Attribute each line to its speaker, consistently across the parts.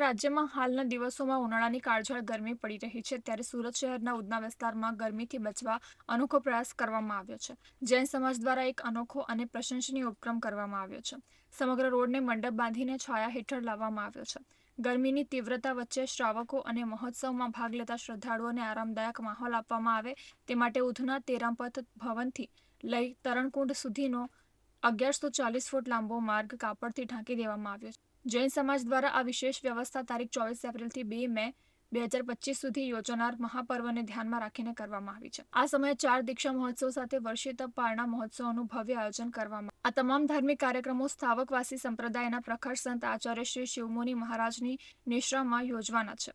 Speaker 1: રાજ્યમાં હાલના દિવસોમાં ઉનાળાની કાળઝાળ ગરમી પડી રહી છે. ત્યારે સુરત શહેરના ઉદના વિસ્તારમાં ગરમીથી બચવા અનોખો પ્રયાસ કરવામાં આવ્યો છે. જૈન સમાજ દ્વારા એક અનોખો અને પ્રશંસનીય ઉપક્રમ કરવામાં આવ્યો છે. સમગ્ર રોડને મંડપ બાંધીને છાયા હેઠળ લાવવામાં આવ્યો છે. ગરમીની તીવ્રતા વચ્ચે શ્રાવકો અને મહોત્સવમાં ભાગ લેતા શ્રદ્ધાળુઓને આરામદાયક માહોલ આપવામાં આવે તે માટે ઉધના તેરામપથ ભવનથી લઈ તરણકુંડ સુધીનો અગિયારસો ચાલીસ ફૂટ લાંબો માર્ગ કાપડથી ઢાંકી દેવામાં આવ્યો છે. જૈન સમાજ દ્વારા આ વિશેષ વ્યવસ્થા તારીખ ચોવીસ એપ્રિલથી બે મે બે હજાર પચીસ સુધી યોજાનાર મહાપર્વને ધ્યાનમાં રાખીને કરવામાં આવી છે. આ સમયે ચાર દીક્ષા મહોત્સવ સાથે વર્ષિત પારણા મહોત્સવનું ભવ્ય આયોજન કરવામાં આ તમામ ધાર્મિક કાર્યક્રમો સ્થાવકવાસી સંપ્રદાયના પ્રખર સંત આચાર્ય શ્રી શિવમુનિ મહારાજની નિશ્રામાં યોજવાના છે.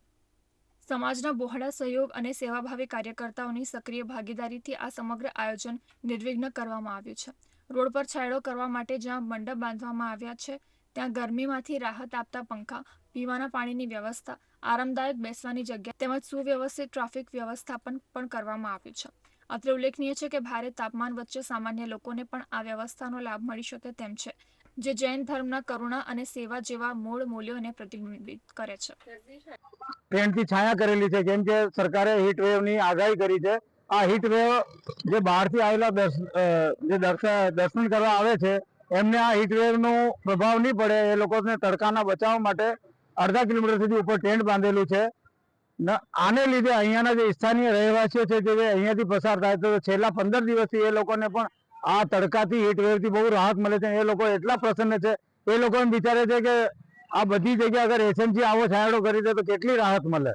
Speaker 1: સમાજના બહોળા સહયોગ અને સેવાભાવી કાર્યકર્તાઓની સક્રિય ભાગીદારીથી આ સમગ્ર આયોજન નિર્વિઘ્ન કરવામાં આવ્યું છે. રોડ પર છાંયડો કરવા માટે જ્યાં મંડપ બાંધવામાં આવ્યા છે ત્યાં ગરમીમાંથી રાહત આપતા પંખા, પીવાના પાણીની વ્યવસ્થા, આરામદાયક બેસવાની જગ્યા તેમજ સુવ્યવસ્થિત ટ્રાફિક વ્યવસ્થાપન પણ કરવામાં આવ્યું છે. અત્રે ઉલ્લેખનીય છે કે ભારે તાપમાન વચ્ચે સામાન્ય લોકોને પણ આ વ્યવસ્થાનો લાભ મળી શકે તેમ છે, જે જૈન ધર્મના કરુણા અને સેવા જેવા મૂળ મૂલ્યોને પ્રતિબિંબિત કરે છે.
Speaker 2: ટ્રેનથી છાયા કરેલી છે, કેમ કે સરકારે હીટ વેવની આગાહી કરી છે. આ હીટ વેવ જે બહારથી આવેલા જે દર્શન કરવા આવે છે એમને આ હીટવેવનો પ્રભાવ નહીં પડે, એ લોકોને તડકાના બચાવ માટે અડધા કિલોમીટર સુધી ઉપર ટેન્ટ બાંધેલું છે. આને લીધે અહીંયાના જે સ્થાનીય રહેવાસીઓ છે, જે અહીંયાથી પસાર થાય, તો છેલ્લા પંદર દિવસથી એ લોકોને પણ આ તડકાથી હીટવેવથી બહુ રાહત મળે છે. એ લોકો એટલા પ્રસન્ન છે. એ લોકોને વિચારે છે કે આ બધી જગ્યા અગર એસએમસી આવો છાંયડો કરી દે તો કેટલી રાહત મળે?